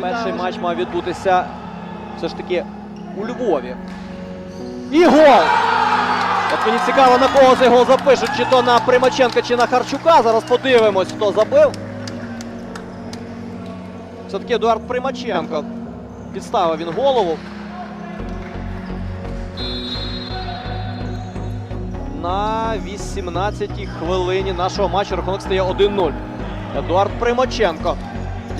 Перший матч мав відбутися все ж таки у Львові. І гол! От мені цікаво, на кого цей гол запишуть, чи то на Примаченка, чи на Харчука. Зараз подивимось, хто забив. Все-таки Едуард Примаченко. Підставив він голову. На 18-й хвилині нашого матчу рахунок стає 1-0. Едуард Примаченко.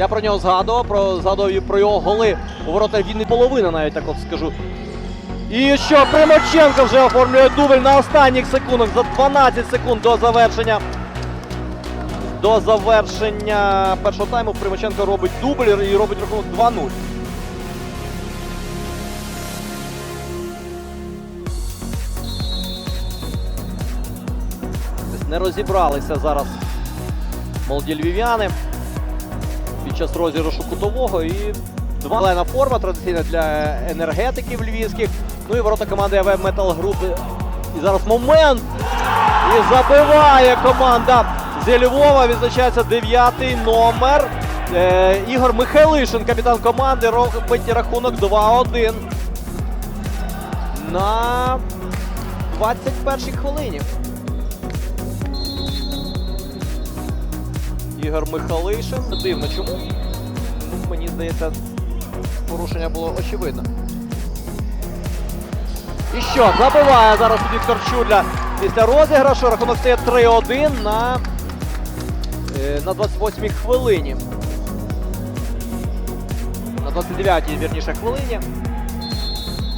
Я про нього згадував, про, згадував про його голи у ворота він не половина, навіть так от скажу. І що Примаченко вже оформлює дубль на останніх секундах за 12 секунд до завершення. До завершення першого тайму Примаченко робить дубль і робить рахунок 2-0. Тобто Не розібралися зараз молоді львів'яни час розіграшу кутового і два форма традиційна для енергетиків львівських. Ну і ворота команди АВ Метал Груп. І зараз момент. І забиває команда зі Львова. Відзначається дев'ятий номер. Е, Ігор Михайлишин, капітан команди, робить рахунок 2-1 на 21-й хвилині. Ігор Михайлишин. Дивно чому? Мені здається, порушення було очевидно. І що? Забиває зараз Віктор Чудля після розіграшу. Рахунок стає 3-1 на, е, на 28-й хвилині. На 29-й, вірніше, хвилині.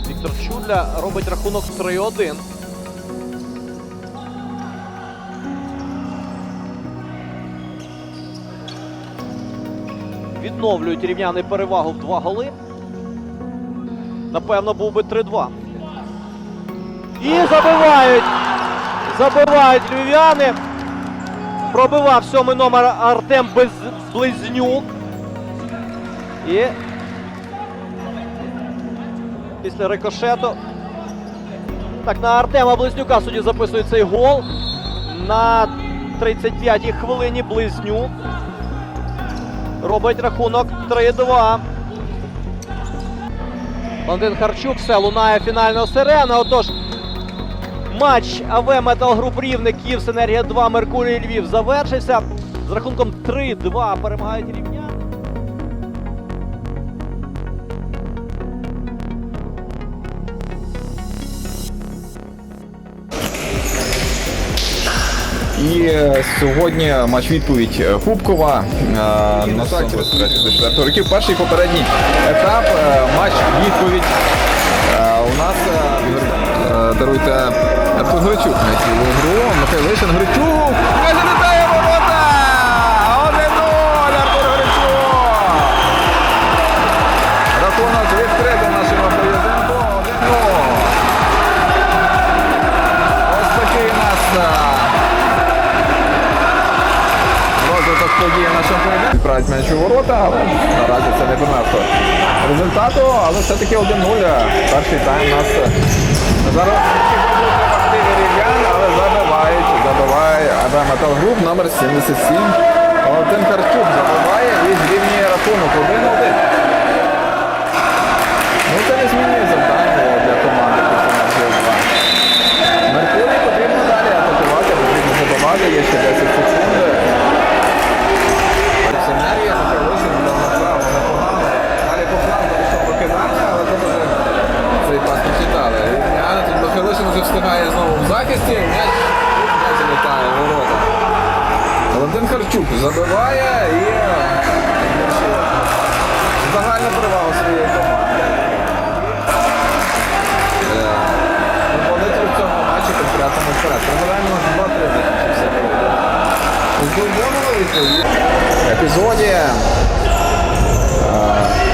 Віктор Чудля робить рахунок 3-1. Відновлюють рівняни перевагу в два голи. Напевно, був би 3-2. І забивають. Забивають львів'яни. Пробивав сьомий номер Артем Без... Близнюк. І після рикошету. Так, на Артема Близнюка судді записує цей гол. На 35-й хвилині Близнюк. Робить рахунок 3-2. Валентин Харчук, все, лунає фінального сирена. Отож, матч АВ Метал Груп Рівне, Київ, Синергія 2, Меркурій Львів завершився. З рахунком 3-2 перемагають рівняни. Сьогодні матч відповідь е, Кубкова е, на старті до 4 років. Перший попередній етап е, матч відповідь. Е, У нас е, е, даруйте Артур Гричук на цілу гру. Михайло Лишин Гричук. Відправить м'яч у ворота, але наразі це не принесло результату, але все-таки 1-0. Перший тайм нас зараз рів'ян, але забивають, забиває АБ Метал Груп номер 77. Валентин Карчук забиває і зрівнює рахунок 1-1. Епізоді е,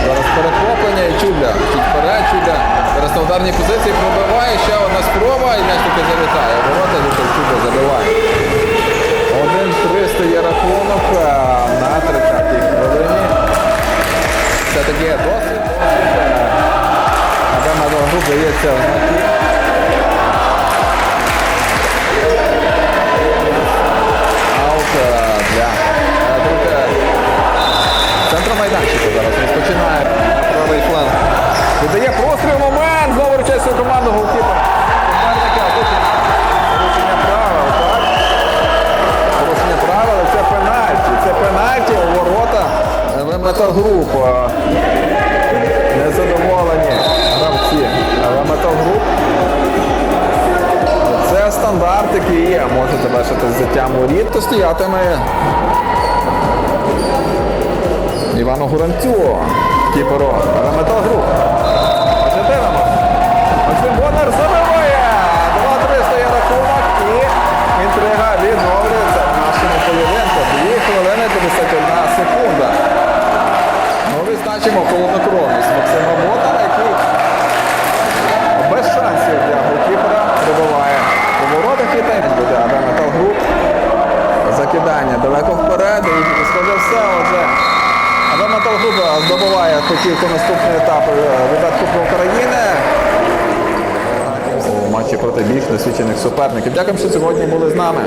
зараз перехоплення і Чудля. Чуть вперед, Чудля. Зараз на ударній позиції пробиває, ще одна спроба і м'яч таки залітає. Ворота Чудля забиває. Який завершити взяттям у рід, то стоятиме Івану Гуранцю, Кіпору. Рамета гру. Максим Бондар забиває. Далеко вперед і схоже все. Отже, Але Метал Груп здобуває хотівку наступний етап видатку Віддат України. У матчі проти більш досвідчених суперників. Дякую, що сьогодні були з нами.